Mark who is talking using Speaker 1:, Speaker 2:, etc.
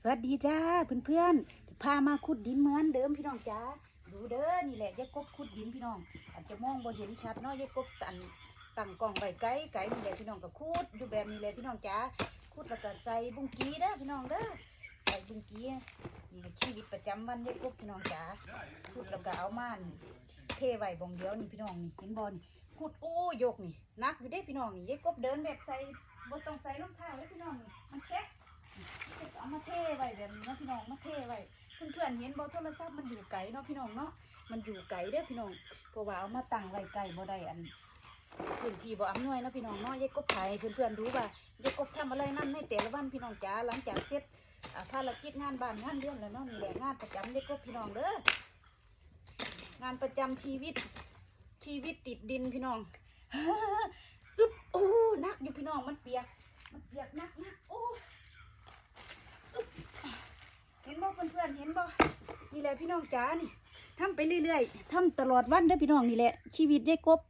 Speaker 1: สวัสดีจ้าเพื่อนๆพามาขุดดินเหมือนเดิมพี่น้องจ้าดูเด้อนี่แหละยายกบขุดดินพี่น้อง อาจจะมองบ่เห็นชัดเนาะยายกบตันตั้งกล้องไว้ไกลไกลนี่แหละพี่น้องก็ขุดอยู่แบบนี้แหละพี่น้องจ้าขุดแล้วก็ใส่บุ้งกี้เด้อพี่น้องเด้อใส่บุ้งกี้นี่ชีวิตประจำวันยายกบพี่น้องจ้าขุดแล้วก็เอามานเทไว้บองเดียวนี่พี่น้องนี่เห็นบ่นี่ขุดโอ้ยกนี่นักอยู่เด้พี่น้องนี่ยายกบเดินแบบใส่บ่ต้องใส่รองเท้าเลยพี่น้องนี่มันแข็ง เอามาเทไว้แบบนี้เนาะพี่น้องมาเทไว้เพื่อนๆเห็นบ่โทรศัพท์มันอยู่ไกลเนาะพี่น้องเนาะมันอยู่ไกลเด้อพี่น้องเพราะว่าเอามาตั้งไว้ไกลบ่ได้อันพื้นที่บ่อำนวยเนาะพี่น้องเนาะยายกบไผเพื่อนๆรู้ว่ายายกบทำอะไรนั่นในแต่ละวันพี่น้องจ๋าหลังจากเสร็จอ่าภารกิจงานบ้านงานเรือนแล้วเนาะนี่แหละงานประจำยายกบพี่น้องเด้องานประจำชีวิตชีวิตติดดินพี่น้องอึ๊บโอ้นักอยู่พี่น้องมันเปียกมันเปียกนักนักโอ้ เห็นบ่ เพื่อนๆเห็นบ่นี่แหละพี่น้องจ๋านี่ทำไปเรื่อยๆทำตลอดวันเด้อพี่น้องนี่แหละชีวิตยายกบ